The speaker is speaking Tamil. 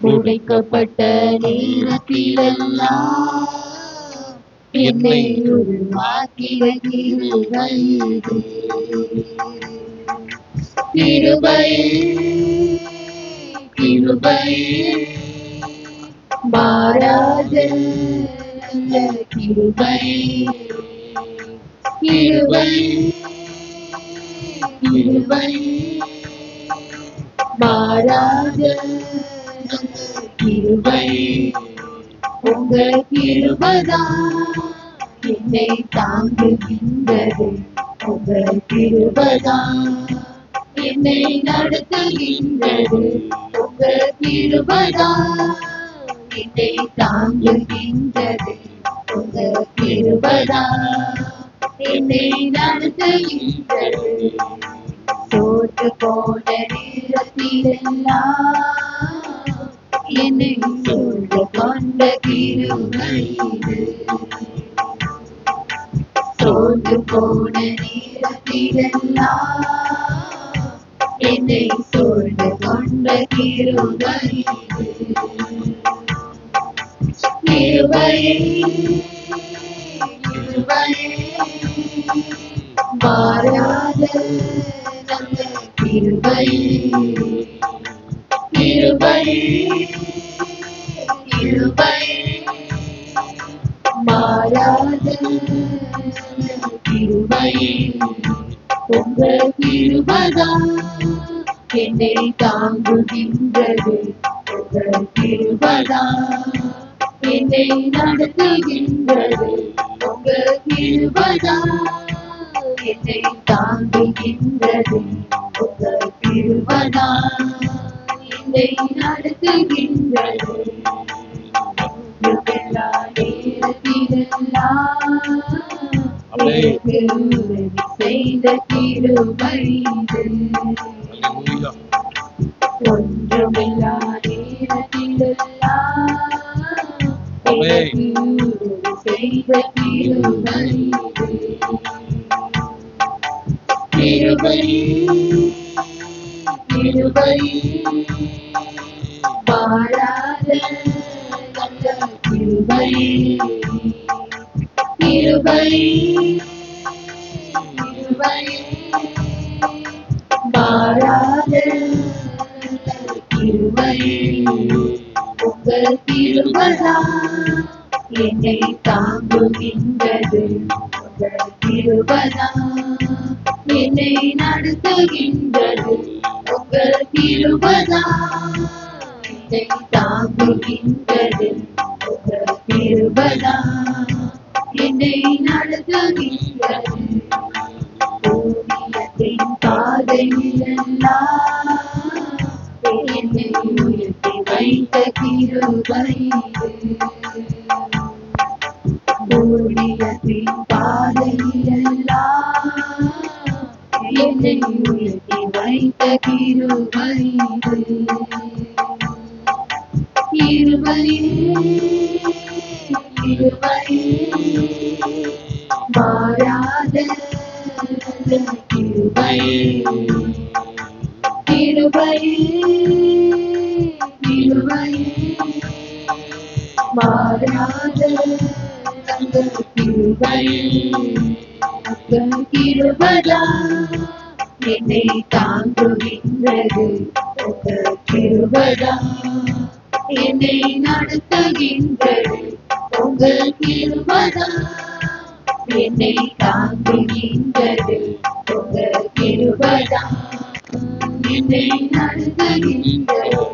உடைக்கப்பட்ட நேரத்திலெல்லாம் என்னை உருவாக்கிய கிருபை இது. கிருபை கிருபை மாறாத நல்ல கிருபை கிருபை கிருபை மாறாத கிருபை உங்கள் கிருபதா என்னை தாங்குகின்றது உங்கள் கிருபதா என்னை நடத்துகின்றது. உங்கள் கிருபதா என்னை தாங்குகின்றது உங்கள் கிருபதா என்னை நடத்துகின்றது. தோற்று போன நேரத்திலெல்லாம் கொண்ட கிருபை போன நேரத்திலெல்லாம் என்னை சூழ்ந்து கொண்ட கிருபை கிருபையே கிருபையே மாறாத நல்ல கிருபை கிருபை கிருபை நல்ல கிருபை உங்க என்னை தாங்குகின்றது. உங்கள் கிருபதான். என்னை நடத்துகின்றது. உங்கள் கிருபதான். என்னை தாங்குகின்றது உங்கள் கிருபதான். என்னை நடத்துகின்றது. எனக்கு உதவி செய்த கிருபை இது. Hallelujah. ஒன்றுமில்லா நேரத்திலெல்லாம் எனக்கு உதவி செய்த கிருபை இது. கிருபை கிருபை மாறாத நல்ல கிருபை கிருபை கிருபை மாறாத கிருபை உங்கள் கிருபதான் என்னை தாங்குகின்றது. உங்கள் கிருபதான் என்னை நடத்துகின்றது. உங்கள் கிருபதான் என்னை தாங்குகின்றது. உங்கள் கிருபதான் என்னை நடத்துகின்றது ஊழியத்தின் பாதையிலெல்லாம் என்னை உயர்த்தி வைத்த கிருபை இது. பாதையிலெல்லாம் என்னை உயர்த்தி வைத்த கிருபை கிருபையே மாறாத கிருபை கிருபை கிருபை மாறாத. கிருபை கிருபதா என்னை தாங்குகின்றது கிருபதா என்னை நடத்துகின்றது உங்கள் கிருபதா என்னை தாங்குகின்றது. உங்கள் கிருபதா என்னை நடத்துகின்றது